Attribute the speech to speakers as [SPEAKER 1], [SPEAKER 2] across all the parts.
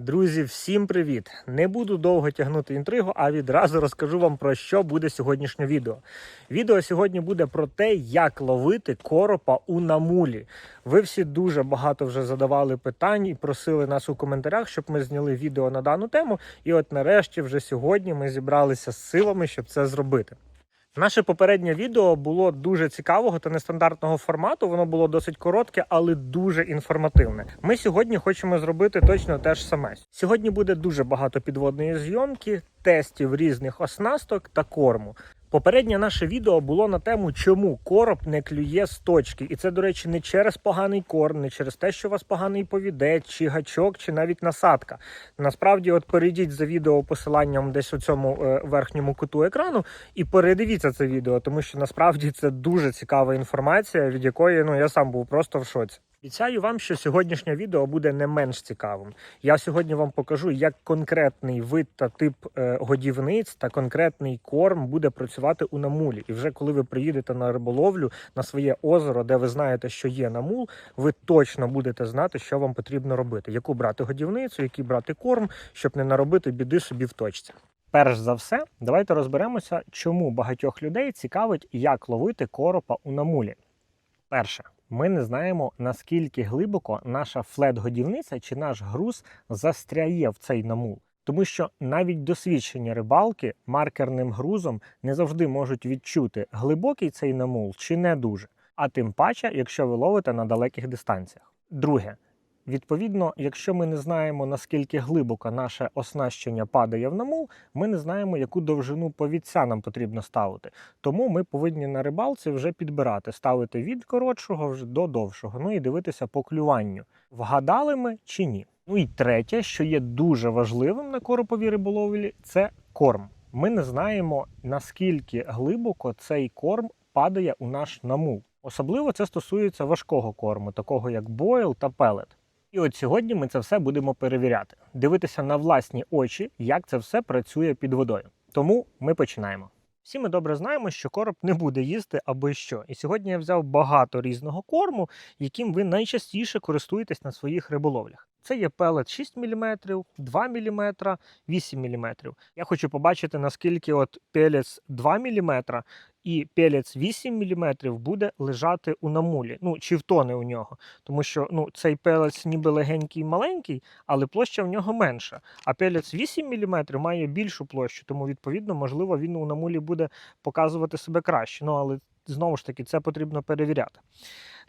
[SPEAKER 1] Друзі, всім привіт! Не буду довго тягнути інтригу, а відразу розкажу вам про що буде сьогоднішнє відео. Відео сьогодні буде про те, як ловити коропа у намулі. Ви всі дуже багато вже задавали питань і просили нас у коментарях, щоб ми зняли відео на дану тему. І от нарешті, вже сьогодні, ми зібралися з силами, щоб це зробити. Наше попереднє відео було дуже цікавого та нестандартного формату. Воно було досить коротке, але дуже інформативне. Ми сьогодні хочемо зробити точно те ж саме. Сьогодні буде дуже багато підводної зйомки, тестів різних оснасток та корму. Попереднє наше відео було на тему, чому короб не клює з точки. І це, до речі, не через поганий корм, не через те, що у вас поганий повідець, чи гачок, чи навіть насадка. Насправді, от перейдіть за відео посиланням десь у цьому е, верхньому куту екрану і передивіться це відео, тому що насправді це дуже цікава інформація, від якої ну я сам був просто в шоці. Обіцяю вам, що сьогоднішнє відео буде не менш цікавим. Я сьогодні вам покажу, як конкретний вид та тип е, годівниць та конкретний корм буде працювати у намулі. І вже коли ви приїдете на риболовлю на своє озеро, де ви знаєте, що є намул, ви точно будете знати, що вам потрібно робити, яку брати годівницю, який брати корм, щоб не наробити біди собі в точці. Перш за все, давайте розберемося, чому багатьох людей цікавить, як ловити коропа у намулі. Перше, ми не знаємо наскільки глибоко наша флет-годівниця чи наш груз застряє в цей намул. Тому що навіть досвідчені рибалки маркерним грузом не завжди можуть відчути, глибокий цей намул чи не дуже. А тим паче, якщо ви ловите на далеких дистанціях. Друге, відповідно, якщо ми не знаємо наскільки глибоко наше оснащення падає в намул, ми не знаємо, яку довжину повідця нам потрібно ставити. Тому ми повинні на рибалці вже підбирати, ставити від коротшого вже до довшого. Ну і дивитися по клюванню. Вгадали ми чи ні? Ну і третє, що є дуже важливим на короповій риболовлі, це корм. Ми не знаємо наскільки глибоко цей корм падає у наш намул. Особливо це стосується важкого корму, такого як бойл та пелет. І от сьогодні ми це все будемо перевіряти, дивитися на власні очі, як це все працює під водою. Тому ми починаємо. Всі ми добре знаємо, що короб не буде їсти аби що. І сьогодні я взяв багато різного корму, яким ви найчастіше користуєтесь на своїх риболовлях. Це є пелет 6 мм, 2 мм, 8 мм. Я хочу побачити, наскільки от пелець 2 мм і пелець 8 мм буде лежати у намулі. Ну, чи втоне у нього. Тому що ну, цей пелець ніби легенький маленький, але площа в нього менша. А пелець 8 мм має більшу площу, тому відповідно, можливо, він у намулі буде показувати себе краще. Ну, але знову ж таки, це потрібно перевіряти.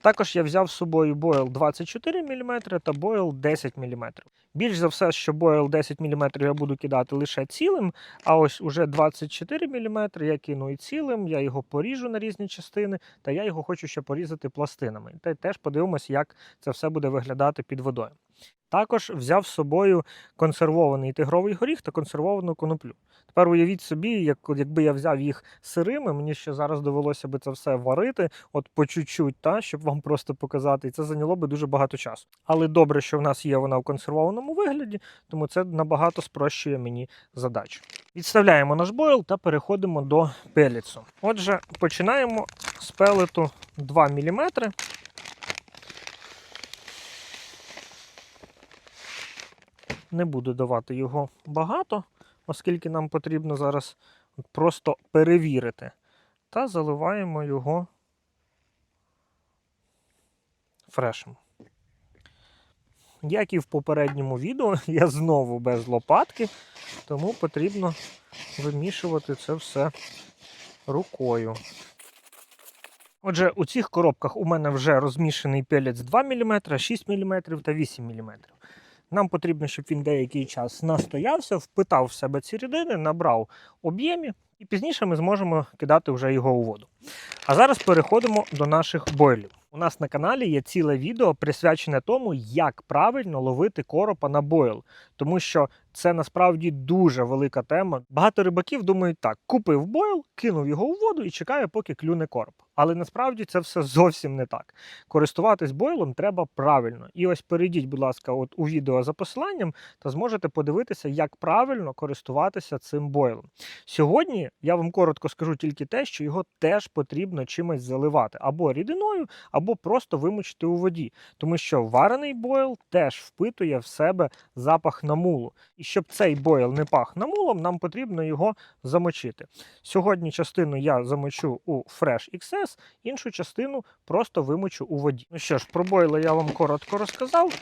[SPEAKER 1] Також я взяв з собою бойл 24 мм та бойл 10 мм. Більш за все, що бойл 10 мм я буду кидати лише цілим, а ось уже 24 мм я кину і цілим, я його поріжу на різні частини, та я його хочу ще порізати пластинами. Та теж подивимося, як це все буде виглядати під водою. Також взяв з собою консервований тигровий горіх та консервовану коноплю. Тепер уявіть собі, як, якби я взяв їх сирими, мені ще зараз довелося би це все варити, от по чуть-чуть, та, щоб вам просто показати. І це зайняло би дуже багато часу. Але добре, що в нас є вона в консервованому вигляді, тому це набагато спрощує мені задачу. Відставляємо наш бойл та переходимо до пеліцу. Отже, починаємо з пелету 2 мм. Не буду давати його багато, оскільки нам потрібно зараз просто перевірити. Та заливаємо його фрешем. Як і в попередньому відео, я знову без лопатки, тому потрібно вимішувати це все рукою. Отже, у цих коробках у мене вже розмішаний пелець 2 мм, 6 мм та 8 мм. Нам потрібно, щоб він деякий час настоявся, впитав в себе ці рідини, набрав об'ємі, і пізніше ми зможемо кидати вже його у воду. А зараз переходимо до наших бойлів. У нас на каналі є ціле відео присвячене тому, як правильно ловити коропа на бойл, тому що це насправді дуже велика тема. Багато рибаків думають так: купив бойл, кинув його у воду і чекає, поки клюне короб. Але насправді це все зовсім не так. Користуватись бойлом треба правильно. І ось перейдіть, будь ласка, от у відео за посиланням, та зможете подивитися, як правильно користуватися цим бойлом. Сьогодні я вам коротко скажу тільки те, що його теж потрібно чимось заливати або рідиною, або просто вимочити у воді, тому що варений бойл теж впитує в себе запах намулу. І щоб цей бойл не пах намулом, нам потрібно його замочити. Сьогодні частину я замочу у Fresh XS, іншу частину просто вимочу у воді. Ну що ж, про бойли я вам коротко розказав.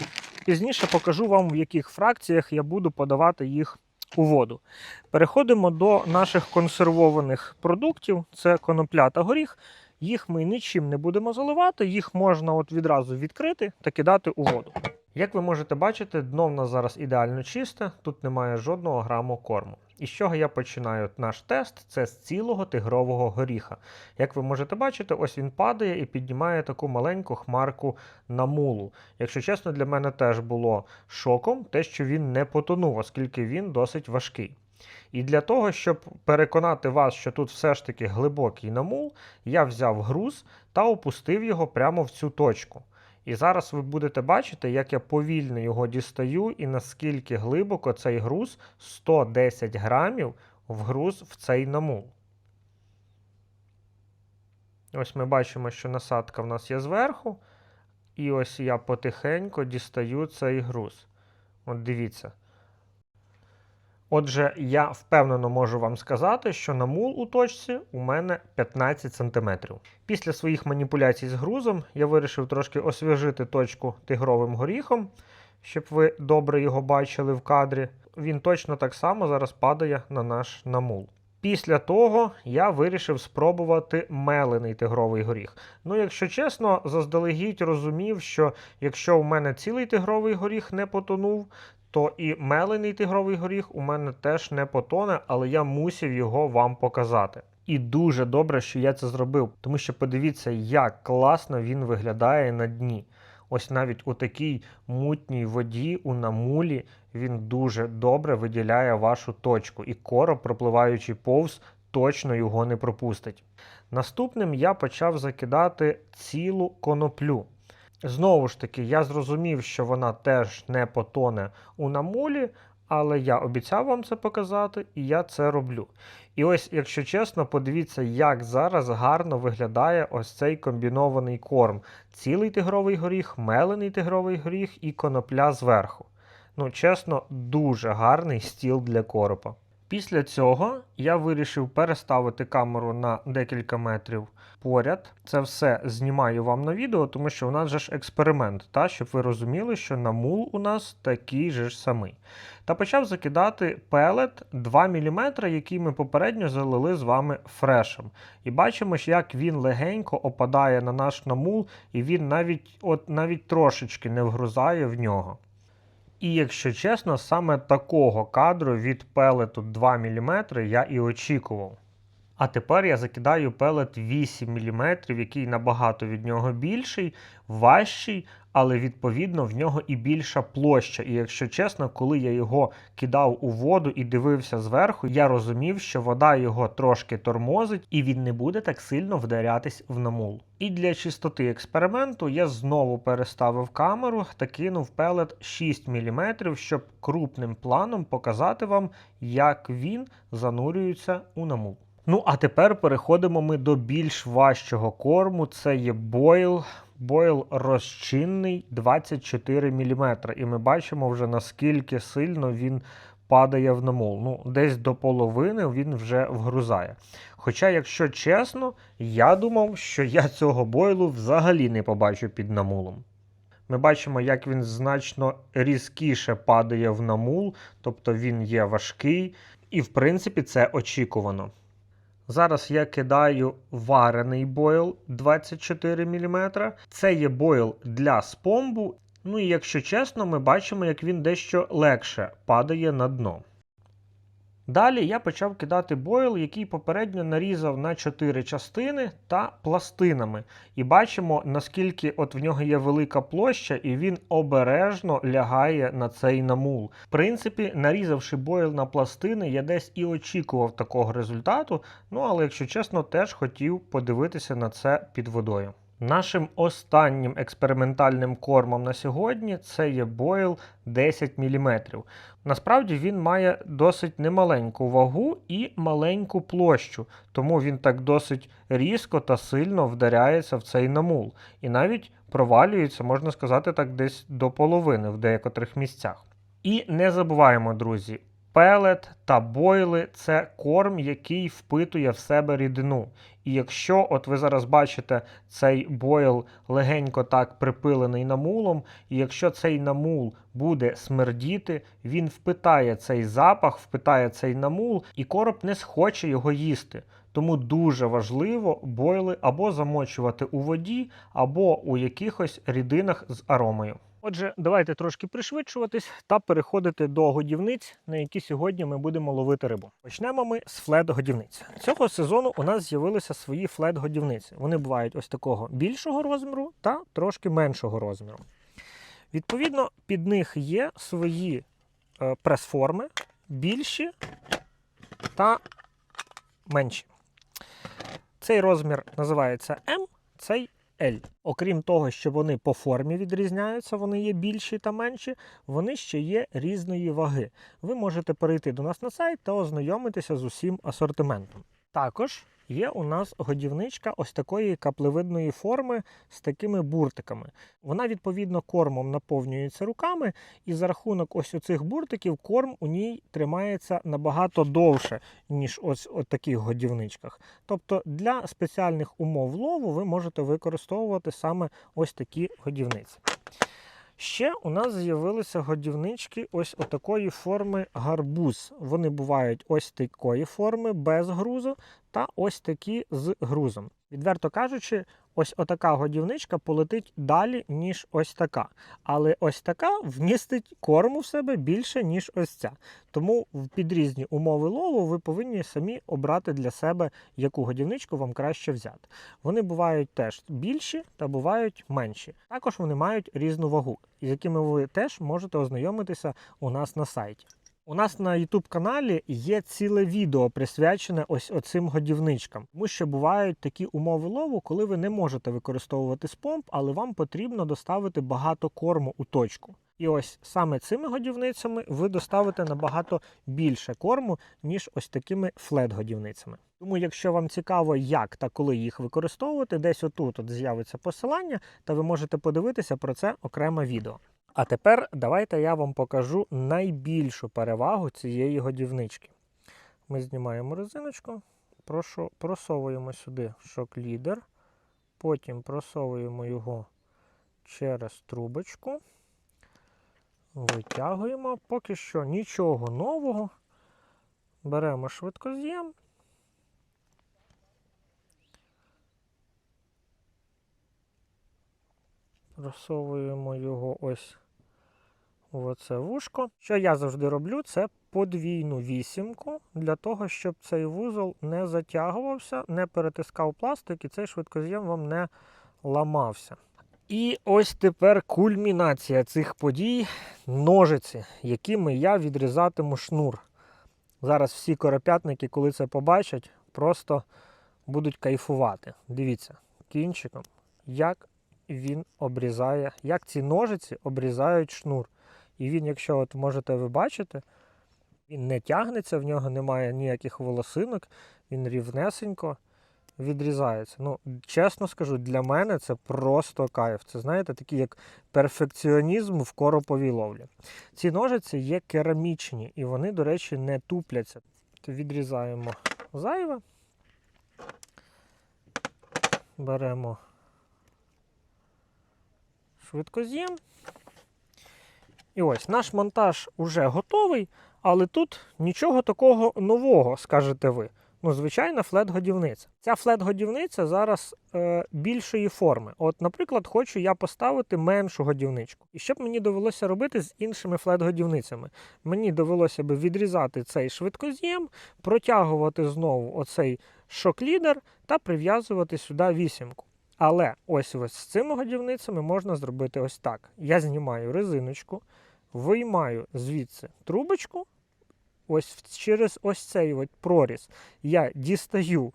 [SPEAKER 1] Пізніше покажу вам, в яких фракціях я буду подавати їх у воду. Переходимо до наших консервованих продуктів: це конопля та горіх. Їх ми нічим не будемо заливати, їх можна от відразу відкрити та кидати у воду. Як ви можете бачити, дно в нас зараз ідеально чисте, тут немає жодного граму корму. І з чого я починаю наш тест? Це з цілого тигрового горіха. Як ви можете бачити, ось він падає і піднімає таку маленьку хмарку на мулу. Якщо чесно, для мене теж було шоком те, що він не потонув, оскільки він досить важкий. І для того, щоб переконати вас, що тут все ж таки глибокий намул, я взяв груз та опустив його прямо в цю точку. І зараз ви будете бачити, як я повільно його дістаю і наскільки глибоко цей груз 110 грамів вгруз в цей намул. Ось ми бачимо, що насадка в нас є зверху. І ось я потихеньку дістаю цей груз. От дивіться. Отже, я впевнено можу вам сказати, що намул у точці у мене 15 см. Після своїх маніпуляцій з грузом я вирішив трошки освіжити точку тигровим горіхом, щоб ви добре його бачили в кадрі. Він точно так само зараз падає на наш намул. Після того я вирішив спробувати мелений тигровий горіх. Ну, якщо чесно, заздалегідь розумів, що якщо у мене цілий тигровий горіх не потонув, то і мелений тигровий горіх у мене теж не потоне, але я мусив його вам показати. І дуже добре, що я це зробив, тому що подивіться, як класно він виглядає на дні. Ось навіть у такій мутній воді, у намулі, він дуже добре виділяє вашу точку, і короб, пропливаючи повз, точно його не пропустить. Наступним я почав закидати цілу коноплю. Знову ж таки, я зрозумів, що вона теж не потоне у намулі, але я обіцяв вам це показати, і я це роблю. І ось, якщо чесно, подивіться, як зараз гарно виглядає ось цей комбінований корм: цілий тигровий горіх, мелений тигровий горіх і конопля зверху. Ну, чесно, дуже гарний стіл для коропа. Після цього я вирішив переставити камеру на декілька метрів поряд. Це все знімаю вам на відео, тому що у нас же ж експеримент, та, щоб ви розуміли, що намул у нас такий же ж самий. Та почав закидати пелет 2 мм, який ми попередньо залили з вами фрешем. І бачимо, як він легенько опадає на наш намул, і він навіть, от, навіть трошечки не вгрузає в нього. І якщо чесно, саме такого кадру від пелету 2 мм я і очікував. А тепер я закидаю пелет 8 мм, який набагато від нього більший, важчий, але відповідно в нього і більша площа. І якщо чесно, коли я його кидав у воду і дивився зверху, я розумів, що вода його трошки тормозить і він не буде так сильно вдарятись в намул. І для чистоти експерименту я знову переставив камеру та кинув пелет 6 мм, щоб крупним планом показати вам, як він занурюється у намул. Ну, а тепер переходимо ми до більш важчого корму. Це є бойл. Бойл розчинний 24 мм. І ми бачимо вже наскільки сильно він падає в намол. Ну, Десь до половини він вже вгрузає. Хоча, якщо чесно, я думав, що я цього бойлу взагалі не побачу під намулом. Ми бачимо, як він значно різкіше падає в намул, тобто він є важкий, і в принципі це очікувано. Зараз я кидаю варений бойл 24 мм. Це є бойл для спомбу. Ну і якщо чесно, ми бачимо, як він дещо легше падає на дно. Далі я почав кидати бойл, який попередньо нарізав на 4 частини та пластинами. І бачимо, наскільки от в нього є велика площа, і він обережно лягає на цей намул. В принципі, нарізавши бойл на пластини, я десь і очікував такого результату. Ну але, якщо чесно, теж хотів подивитися на це під водою. Нашим останнім експериментальним кормом на сьогодні це є бойл 10 мм. Насправді він має досить немаленьку вагу і маленьку площу, тому він так досить різко та сильно вдаряється в цей намул. І навіть провалюється, можна сказати, так десь до половини в деяких місцях. І не забуваємо, друзі, пелет та бойли це корм, який впитує в себе рідину. І якщо от ви зараз бачите цей бойл легенько так припилений намулом, і якщо цей намул буде смердіти, він впитає цей запах, впитає цей намул, і короб не схоче його їсти. Тому дуже важливо бойли або замочувати у воді, або у якихось рідинах з аромою. Отже, давайте трошки пришвидшуватись та переходити до годівниць, на які сьогодні ми будемо ловити рибу. Почнемо ми з флет-годівниць. Цього сезону у нас з'явилися свої флет-годівниці. Вони бувають ось такого більшого розміру та трошки меншого розміру. Відповідно, під них є свої е, прес-форми, більші та менші. Цей розмір називається М, цей L. Окрім того, що вони по формі відрізняються, вони є більші та менші, вони ще є різної ваги. Ви можете перейти до нас на сайт та ознайомитися з усім асортиментом. Також є у нас годівничка ось такої каплевидної форми з такими буртиками. Вона відповідно кормом наповнюється руками, і за рахунок ось оцих буртиків корм у ній тримається набагато довше, ніж ось у таких годівничках. Тобто для спеціальних умов лову ви можете використовувати саме ось такі годівниці. Ще у нас з'явилися годівнички ось отакої форми гарбуз. Вони бувають ось такої форми без грузу та ось такі з грузом. Відверто кажучи, ось отака годівничка полетить далі, ніж ось така. Але ось така вмістить корму в себе більше, ніж ось ця. Тому в під різні умови лову ви повинні самі обрати для себе, яку годівничку вам краще взяти. Вони бувають теж більші та бувають менші. Також вони мають різну вагу, з якими ви теж можете ознайомитися у нас на сайті. У нас на YouTube каналі є ціле відео присвячене ось оцим годівничкам, тому що бувають такі умови лову, коли ви не можете використовувати спомп, але вам потрібно доставити багато корму у точку. І ось саме цими годівницями ви доставите набагато більше корму, ніж ось такими флет-годівницями. Тому, якщо вам цікаво, як та коли їх використовувати, десь отут от з'явиться посилання, та ви можете подивитися про це окреме відео. А тепер давайте я вам покажу найбільшу перевагу цієї годівнички. Ми знімаємо резиночку, прошу, просовуємо сюди шок-лідер, потім просовуємо його через трубочку, витягуємо. Поки що нічого нового. Беремо швидкоз'єм. Просовуємо його ось в оце вушко. Що я завжди роблю, це подвійну вісімку для того, щоб цей вузол не затягувався, не перетискав пластик і цей швидкоз'єм вам не ламався. І ось тепер кульмінація цих подій ножиці, якими я відрізатиму шнур. Зараз всі коропятники, коли це побачать, просто будуть кайфувати. Дивіться, кінчиком, як він обрізає, як ці ножиці обрізають шнур. І він, якщо от можете ви бачити, він не тягнеться, в нього немає ніяких волосинок, він рівнесенько відрізається. Ну, чесно скажу, для мене це просто кайф. Це, знаєте, такий як перфекціонізм в короповій ловлі. Ці ножиці є керамічні, і вони, до речі, не тупляться. Відрізаємо зайве. Беремо швидкоз'єм. І ось наш монтаж уже готовий, але тут нічого такого нового, скажете ви. Ну, звичайна флет-годівниця. Ця флет-годівниця зараз е, більшої форми. От, наприклад, хочу я поставити меншу годівничку. І що б мені довелося робити з іншими флет-годівницями? Мені довелося би відрізати цей швидкоз'єм, протягувати знову оцей шок-лідер та прив'язувати сюди вісімку. Але ось ось з цими годівницями можна зробити ось так. Я знімаю резиночку, виймаю звідси трубочку. Ось через ось цей от проріз я дістаю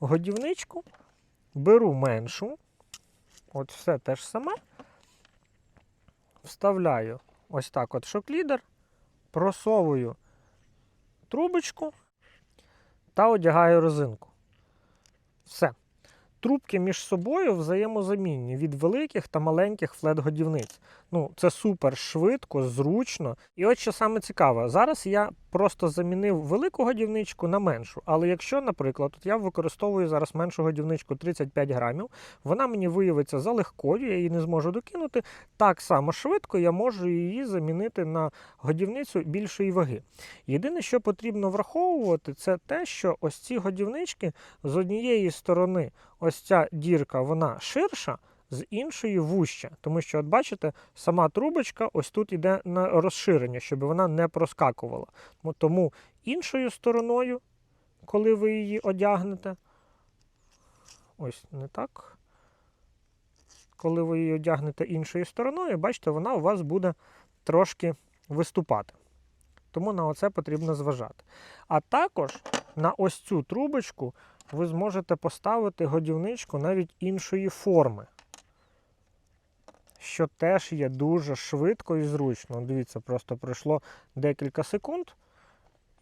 [SPEAKER 1] годівничку, беру меншу, от все те ж саме, вставляю ось так от шок-лідер, просовую трубочку та одягаю резинку. Все. Трубки між собою взаємозамінні від великих та маленьких флет-годівниць. Ну, це супер швидко, зручно. І от що саме цікаве, зараз я просто замінив велику годівничку на меншу. Але якщо, наприклад, от я використовую зараз меншу годівничку 35 грамів, вона мені виявиться залегкою, я її не зможу докинути. Так само швидко я можу її замінити на годівницю більшої ваги. Єдине, що потрібно враховувати, це те, що ось ці годівнички з однієї сторони, ось ця дірка, вона ширша. З іншої вуща, тому що, от бачите, сама трубочка ось тут йде на розширення, щоб вона не проскакувала. Тому іншою стороною, коли ви її одягнете, ось не так. Коли ви її одягнете іншою стороною, бачите, вона у вас буде трошки виступати. Тому на оце потрібно зважати. А також на ось цю трубочку ви зможете поставити годівничку навіть іншої форми. Що теж є дуже швидко і зручно. Дивіться, просто пройшло декілька секунд,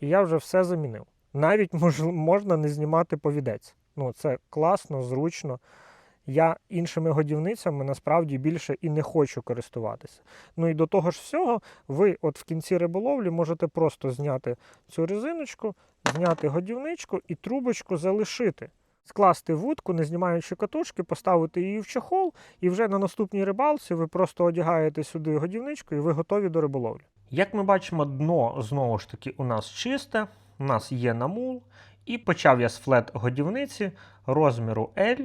[SPEAKER 1] і я вже все замінив. Навіть мож, можна не знімати повідець. Ну, це класно, зручно. Я іншими годівницями насправді більше і не хочу користуватися. Ну і до того ж всього, ви от в кінці риболовлі можете просто зняти цю резиночку, зняти годівничку і трубочку залишити. Скласти вудку, не знімаючи катушки, поставити її в чохол, і вже на наступній рибалці ви просто одягаєте сюди годівничку і ви готові до риболовлі. Як ми бачимо, дно знову ж таки у нас чисте, у нас є намул, і почав я з флет годівниці розміру L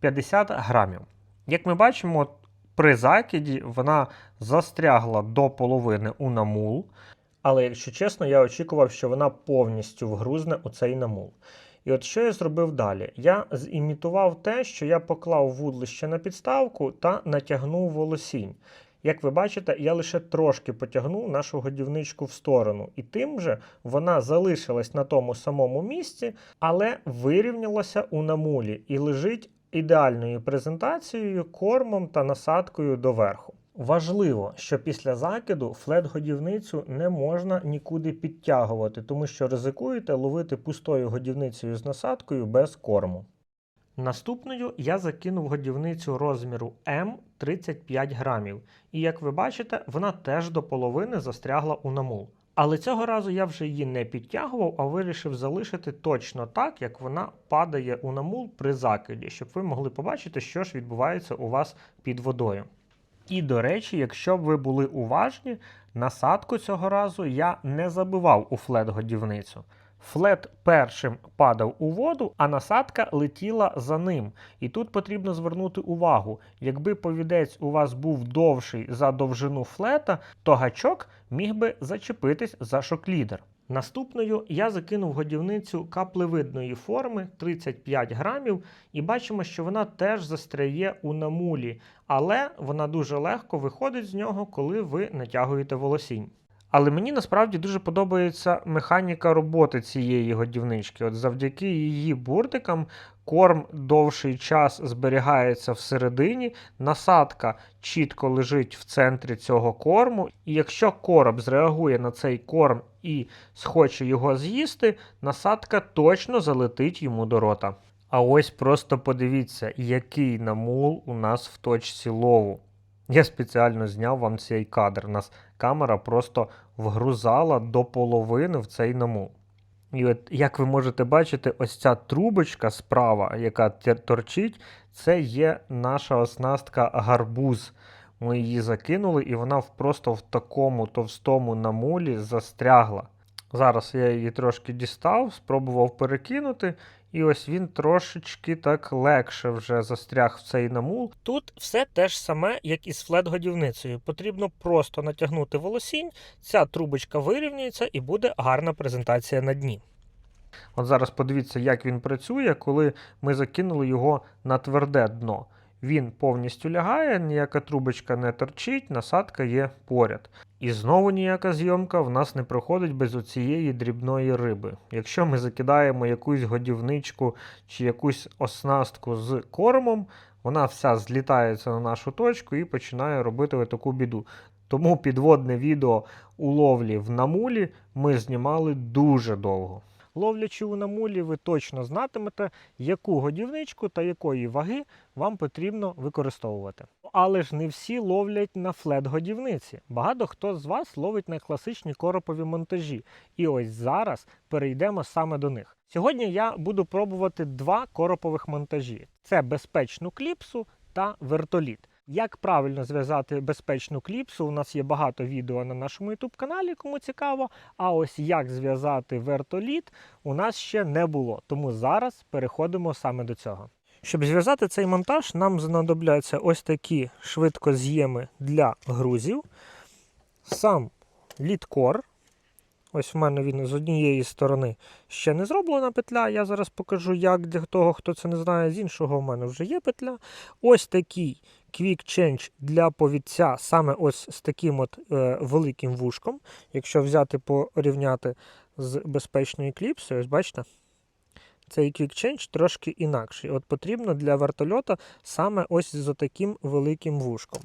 [SPEAKER 1] 50 грамів. Як ми бачимо, при закиді вона застрягла до половини у намул. Але, якщо чесно, я очікував, що вона повністю вгрузне у цей намул. І от що я зробив далі? Я зімітував те, що я поклав вудлище на підставку та натягнув волосінь. Як ви бачите, я лише трошки потягнув нашу годівничку в сторону, і тим же вона залишилась на тому самому місці, але вирівнялася у намулі і лежить ідеальною презентацією, кормом та насадкою доверху. Важливо, що після закиду флет-годівницю не можна нікуди підтягувати, тому що ризикуєте ловити пустою годівницею з насадкою без корму. Наступною я закинув годівницю розміру М 35 грамів, і як ви бачите, вона теж до половини застрягла у намул. Але цього разу я вже її не підтягував, а вирішив залишити точно так, як вона падає у намул при закиді, щоб ви могли побачити, що ж відбувається у вас під водою. І до речі, якщо б ви були уважні, насадку цього разу я не забивав у флет-годівницю. Флет першим падав у воду, а насадка летіла за ним. І тут потрібно звернути увагу: якби повідець у вас був довший за довжину флета, то гачок міг би зачепитись за шоклідер. Наступною я закинув годівницю каплевидної форми 35 грамів, і бачимо, що вона теж застряє у намулі, але вона дуже легко виходить з нього, коли ви натягуєте волосінь. Але мені насправді дуже подобається механіка роботи цієї годівнички. От завдяки її буртикам корм довший час зберігається всередині, насадка чітко лежить в центрі цього корму. І якщо короб зреагує на цей корм і схоче його з'їсти, насадка точно залетить йому до рота. А ось просто подивіться, який намул у нас в точці лову. Я спеціально зняв вам цей кадр. Нас камера просто вгрузала до половини в цей намул. І от, як ви можете бачити, ось ця трубочка справа, яка торчить, це є наша оснастка гарбуз. Ми її закинули, і вона просто в такому товстому намулі застрягла. Зараз я її трошки дістав, спробував перекинути, і ось він трошечки так легше вже застряг в цей намул. Тут все те ж саме, як і з флет-годівницею. Потрібно просто натягнути волосінь, ця трубочка вирівнюється і буде гарна презентація на дні. От зараз подивіться, як він працює, коли ми закинули його на тверде дно. Він повністю лягає, ніяка трубочка не торчить, насадка є поряд. І знову ніяка зйомка в нас не проходить без оцієї дрібної риби. Якщо ми закидаємо якусь годівничку чи якусь оснастку з кормом, вона вся злітається на нашу точку і починає робити таку біду. Тому підводне відео у ловлі в намулі ми знімали дуже довго. Ловлячи у намулі, ви точно знатимете, яку годівничку та якої ваги вам потрібно використовувати. Але ж не всі ловлять на флет-годівниці. Багато хто з вас ловить на класичні коропові монтажі. І ось зараз перейдемо саме до них. Сьогодні я буду пробувати два коропових монтажі: це безпечну кліпсу та вертоліт. Як правильно зв'язати безпечну кліпсу? У нас є багато відео на нашому YouTube каналі, кому цікаво. А ось як зв'язати вертоліт у нас ще не було. Тому зараз переходимо саме до цього. Щоб зв'язати цей монтаж, нам знадобляться ось такі швидкоз'єми для грузів. Сам літкор. Ось в мене він з однієї сторони ще не зроблена петля. Я зараз покажу, як для того, хто це не знає, з іншого в мене вже є петля. Ось такий Quick Change для повідця, саме ось з таким от е, великим вушком. Якщо взяти порівняти з безпечною кліпсою, ось бачите, цей Quick Change трошки інакший. От потрібно для вертольота саме ось з таким великим вушком.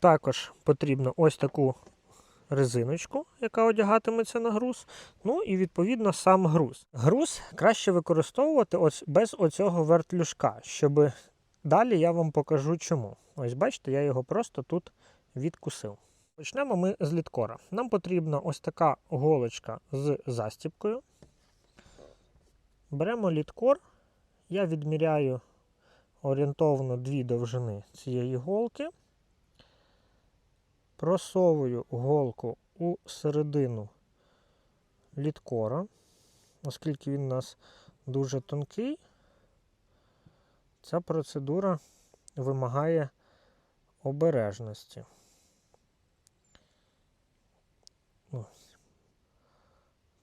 [SPEAKER 1] Також потрібно ось таку резиночку, яка одягатиметься на груз. Ну і відповідно сам груз. Груз краще використовувати ось без оцього вертлюжка, щоб далі я вам покажу чому. Ось бачите, я його просто тут відкусив. Почнемо ми з літкора. Нам потрібна ось така голочка з застіпкою. Беремо літкор, я відміряю орієнтовно дві довжини цієї голки. Просовую голку у середину літкора, оскільки він у нас дуже тонкий, ця процедура вимагає обережності. Ось.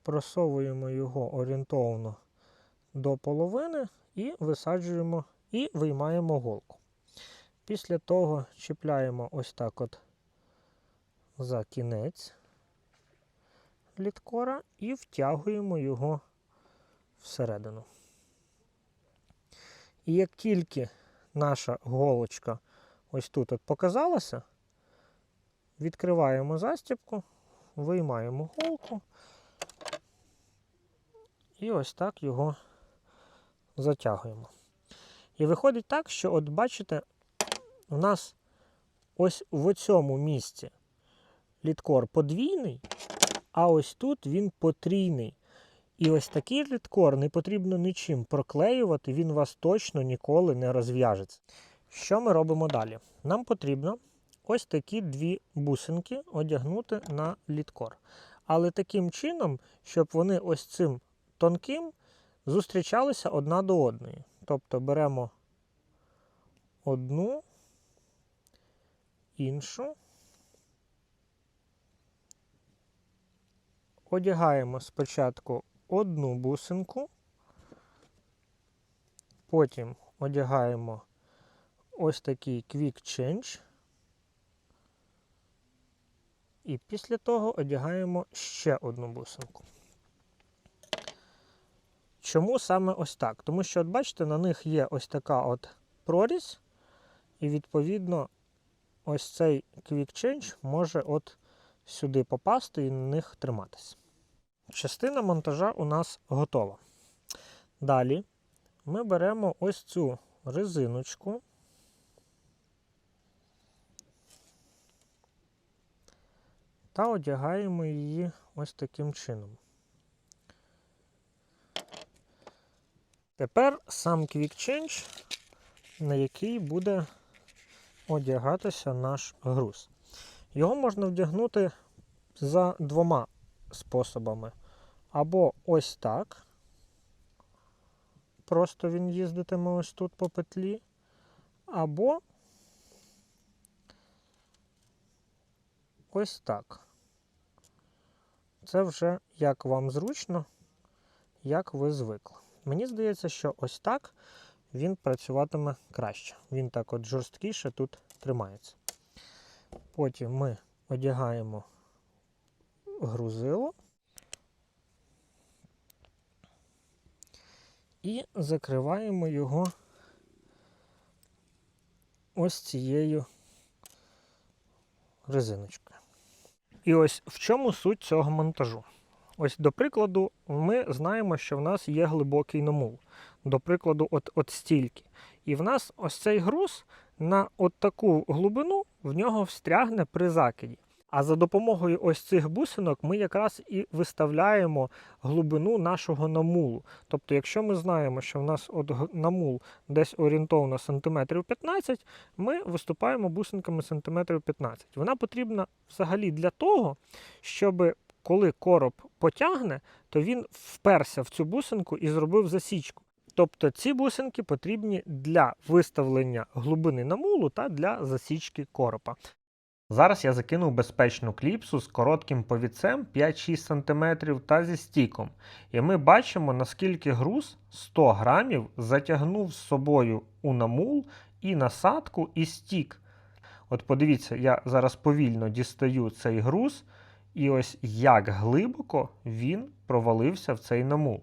[SPEAKER 1] Просовуємо його орієнтовно до половини і висаджуємо і виймаємо голку. Після того чіпляємо ось так от за кінець літкора і втягуємо його всередину. І як тільки наша голочка ось тут от показалася, відкриваємо застібку, виймаємо голку і ось так його затягуємо. І виходить так, що, от бачите, у нас ось в цьому місці літкор подвійний, а ось тут він потрійний. І ось такий літкор не потрібно нічим проклеювати, він вас точно ніколи не розв'яжеться. Що ми робимо далі? Нам потрібно ось такі дві бусинки одягнути на літкор. Але таким чином, щоб вони ось цим тонким зустрічалися одна до одної. Тобто беремо одну, іншу. Одягаємо спочатку одну бусинку, потім одягаємо ось такий Quick Change. І після того одягаємо ще одну бусинку. Чому саме ось так? Тому що, от бачите, на них є ось така от прорізь, і відповідно ось цей Quick Change може от сюди попасти і на них триматись. Частина монтажа у нас готова. Далі ми беремо ось цю резиночку. Та одягаємо її ось таким чином. Тепер сам Quick Change, на який буде одягатися наш груз. Його можна вдягнути за двома способами. Або ось так. Просто він їздитиме ось тут по петлі. Або ось так. Це вже як вам зручно, як ви звикли. Мені здається, що ось так він працюватиме краще. Він так от жорсткіше тут тримається. Потім ми одягаємо грузило і закриваємо його ось цією резиночкою. І ось в чому суть цього монтажу. Ось, до прикладу, ми знаємо, що в нас є глибокий намул. До прикладу, от, от стільки. І в нас ось цей груз на от таку глибину в нього встрягне при закиді. А за допомогою ось цих бусинок ми якраз і виставляємо глибину нашого намулу. Тобто, якщо ми знаємо, що в нас от намул десь орієнтовно сантиметрів 15, ми виступаємо бусинками сантиметрів 15. Вона потрібна взагалі для того, щоб коли короб потягне, то він вперся в цю бусинку і зробив засічку. Тобто ці бусинки потрібні для виставлення глибини намулу та для засічки коропа. Зараз я закинув безпечну кліпсу з коротким повідцем 5-6 см та зі стіком. І ми бачимо, наскільки груз 100 грамів затягнув з собою у намул і насадку, і стік. От подивіться, я зараз повільно дістаю цей груз, і ось як глибоко він провалився в цей намул.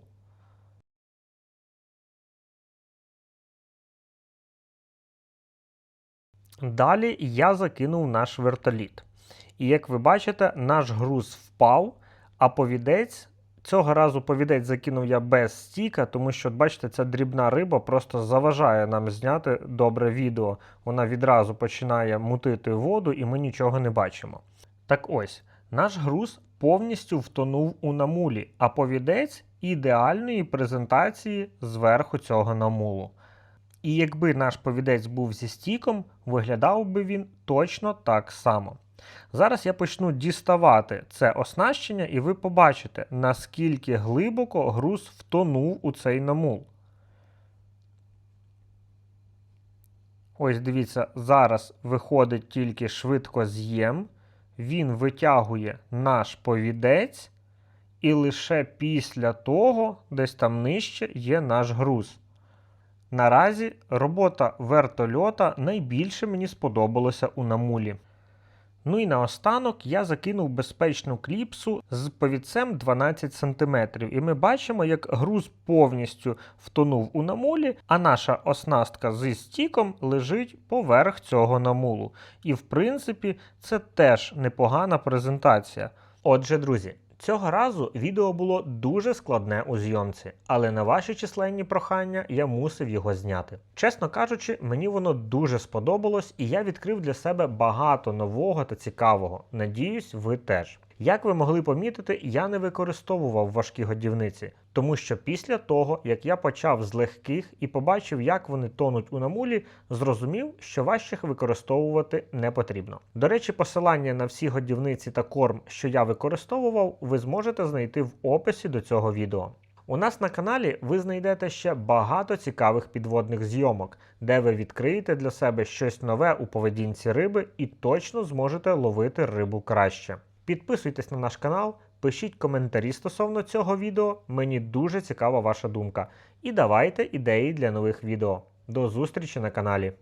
[SPEAKER 1] Далі я закинув наш вертоліт. І як ви бачите, наш груз впав, а повідець. Цього разу повідець закинув я без стіка, тому що, бачите, ця дрібна риба просто заважає нам зняти добре відео. Вона відразу починає мутити воду, і ми нічого не бачимо. Так ось, наш груз повністю втонув у намулі, а повідець ідеальної презентації зверху цього намулу. І якби наш повідець був зі стіком, виглядав би він точно так само. Зараз я почну діставати це оснащення, і ви побачите, наскільки глибоко груз втонув у цей намул. Ось дивіться, зараз виходить тільки швидкоз'єм, він витягує наш повідець, і лише після того, десь там нижче, є наш груз. Наразі робота вертольота найбільше мені сподобалася у намулі. Ну і наостанок я закинув безпечну кліпсу з повідцем 12 см. І ми бачимо, як груз повністю втонув у намулі, а наша оснастка зі стіком лежить поверх цього намулу. І в принципі, це теж непогана презентація. Отже, друзі. Цього разу відео було дуже складне у зйомці, але на ваші численні прохання я мусив його зняти. Чесно кажучи, мені воно дуже сподобалось, і я відкрив для себе багато нового та цікавого. Надіюсь, ви теж. Як ви могли помітити, я не використовував важкі годівниці, тому що після того, як я почав з легких і побачив, як вони тонуть у намулі, зрозумів, що важчих використовувати не потрібно. До речі, посилання на всі годівниці та корм, що я використовував, ви зможете знайти в описі до цього відео. У нас на каналі ви знайдете ще багато цікавих підводних зйомок, де ви відкриєте для себе щось нове у поведінці риби і точно зможете ловити рибу краще. Підписуйтесь на наш канал, пишіть коментарі стосовно цього відео, мені дуже цікава ваша думка. І давайте ідеї для нових відео. До зустрічі на каналі.